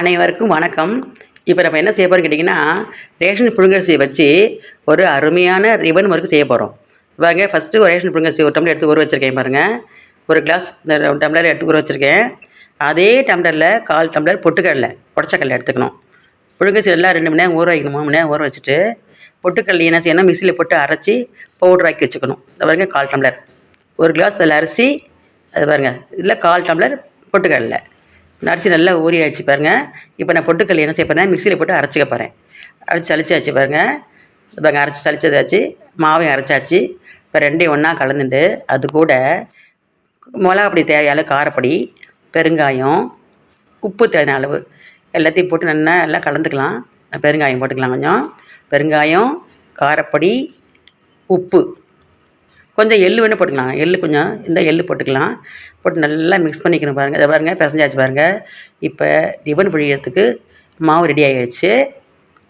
அனைவருக்கும் வணக்கம். இப்போ நம்ம என்ன செய்ய போகிறோம் கேட்டிங்கன்னா ரேஷன் புழுங்கரிசியை வச்சு ஒரு அருமையான ரிபன் ஒர்க் செய்ய போகிறோம் பாருங்க ஃபஸ்ட்டு ஒரு ரேஷன் புழுங்கரிசி ஒரு டம்ளர் எடுத்து ஊற வச்சுருக்கேன் பாருங்கள் ஒரு கிளாஸ் இந்த டம்ளர் எடுத்து ஊற வச்சுருக்கேன். அதே டம்ளரில் கால் டம்ளர் பொட்டுக்கடலை உடச்சக்கடலை எடுத்துக்கணும். புழுங்கரிசி எல்லாம் ரெண்டு மணி நேரம் ஊற வைக்கணும் மூணு மணி நேரம் ஊற வச்சுட்டு பொட்டுக்கடலை என்ன செய்யணும் மிக்சியில் போட்டு அரைச்சி பவுடர் ஆக்கி வச்சுக்கணும். இந்த பாருங்க கால் டம்ளர். ஒரு கிளாஸ் அதில் அரிசி அது பாருங்கள் இதில் கால் டம்ளர் பொட்டுக்கடலை. இந்த அரிசி நல்லா ஊறி ஆச்சு பாருங்கள் இப்போ நான் பொட்டுக்கல் என்ன செய்ய போகிறேன் மிக்சியில் போட்டு அரைச்சிக்க போகிறேன் அரைச்சி அழிச்சாச்சு பாருங்கள் பாருங்கள் அரைச்சி சளிச்சதாச்சு. மாவையும் அரைச்சாச்சு. இப்போ ரெண்டையும் ஒன்றா கலந்துட்டு அது கூட மிளகாப்பொடி தேவையான காரப்பொடி பெருங்காயம் உப்பு தேவையான அளவு. எல்லாத்தையும் போட்டு நல்லா எல்லாம் கலந்துக்கலாம். பெருங்காயம் போட்டுக்கலாம் கொஞ்சம். பெருங்காயம் காரப்பொடி உப்பு. கொஞ்சம் எள்ளு வேணும் போட்டுக்கலாம். எள்ளு கொஞ்சம் இந்த எள்ளு போட்டுக்கலாம். போட்டு நல்லா மிக்ஸ் பண்ணிக்கணும் பாருங்கள் இதை பாருங்கள் பிசைஞ்சாச்சு பாருங்கள் இப்போ ரிபன் பிழியறதுக்கு மாவு ரெடி ஆகிடுச்சு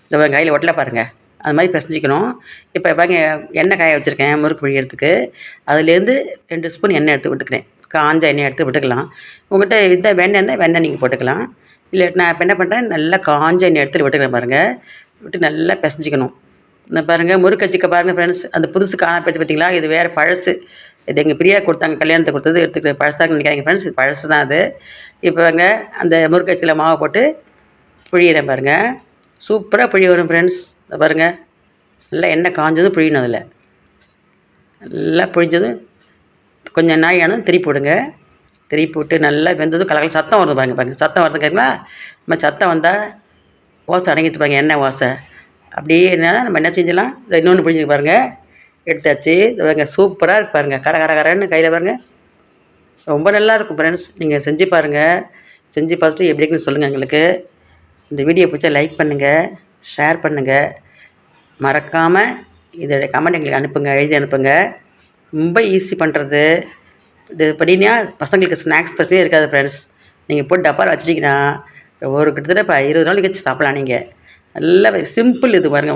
இதை பாருங்கள் கையில் ஒட்டலை பாருங்கள் அது மாதிரி பிசைஞ்சிக்கணும். இப்போ பாருங்க எண்ணெய் காய வச்சுருக்கேன் முறுக்கு பிழியறதுக்கு. அதுலேருந்து ரெண்டு ஸ்பூன் எண்ணெய் எடுத்து விட்டுக்கிறேன். காஞ்ச எண்ணெய் எடுத்து விட்டுக்கலாம். உங்கள்கிட்ட இந்த வெண்ணெய் இருந்தால் வெண்ணெய் நீங்கள் போட்டுக்கலாம். இல்லை நான் இப்போ என்ன பண்ணுறேன் நல்லா காஞ்ச எண்ணெய் எடுத்து விட்டுக்கிறேன் பாருங்கள் விட்டு நல்லா பிசைஞ்சிக்கணும். இந்த பாருங்கள் முறுக்கச்சிக்க பாருங்கள் ஃப்ரெண்ட்ஸ் அந்த புதுசு காணா போச்சு பார்த்தீங்களா இது வேறு பழசு. இது எங்கள் பிரியா கொடுத்தாங்க கல்யாணத்தை கொடுத்தது எடுத்துக்கிட்டு பழசாக நினைக்காதீங்க ஃப்ரெண்ட்ஸ் இது பழசு தான் அது. இப்போ வாங்க அந்த முறுக்கச்சியில் மாவை போட்டு புழியிறேன் பாருங்கள் சூப்பராக புழி வரும் ஃப்ரெண்ட்ஸ் இந்த பாருங்கள் நல்லா எண்ணெய் காஞ்சதும் புழியணும் அதில். நல்லா புழிஞ்சதும் கொஞ்சம் நாயானதும் திருப்பி விடுங்க திருப்பி விட்டு நல்லா வெந்ததும் கலகல சத்தம் வருது பாருங்க பாருங்க. சத்தம் வருது கேட்குங்களா நம்ம சத்தம் வந்தால் ஓசை அடங்கிட்டு பாருங்க எண்ணெய் ஓசை. அப்படியே என்ன நம்ம என்ன செஞ்சலாம் இதை இன்னொன்று பிடிச்சிக்க பாருங்கள் எடுத்தாச்சு. இது பாருங்க சூப்பராக இருக்கு பாருங்கள் கர கர கரன்னு கையில் பாருங்கள் ரொம்ப நல்லா இருக்கும் ஃப்ரெண்ட்ஸ் நீங்கள் செஞ்சு பாருங்கள் செஞ்சு பார்த்துட்டு எப்படி இருக்குன்னு சொல்லுங்கள் எங்களுக்கு. இந்த வீடியோ பிடிச்சா லைக் பண்ணுங்கள் ஷேர் பண்ணுங்கள் மறக்காமல் இதோடைய கமெண்ட் எங்களுக்கு அனுப்புங்க எழுதி அனுப்புங்க. ரொம்ப ஈஸி பண்ணுறது இது படினா பசங்களுக்கு ஸ்நாக்ஸ் பசியே இருக்காது ஃப்ரெண்ட்ஸ் நீங்கள் போட்டு டப்பாவில் வச்சிட்டிங்கன்னா ஒரு கிட்டத்தட்ட இப்போ இருபது நாள் கழிச்சு சாப்பிட்லாம் நீங்கள் நல்ல சிம்பிள் இது பாருங்கள்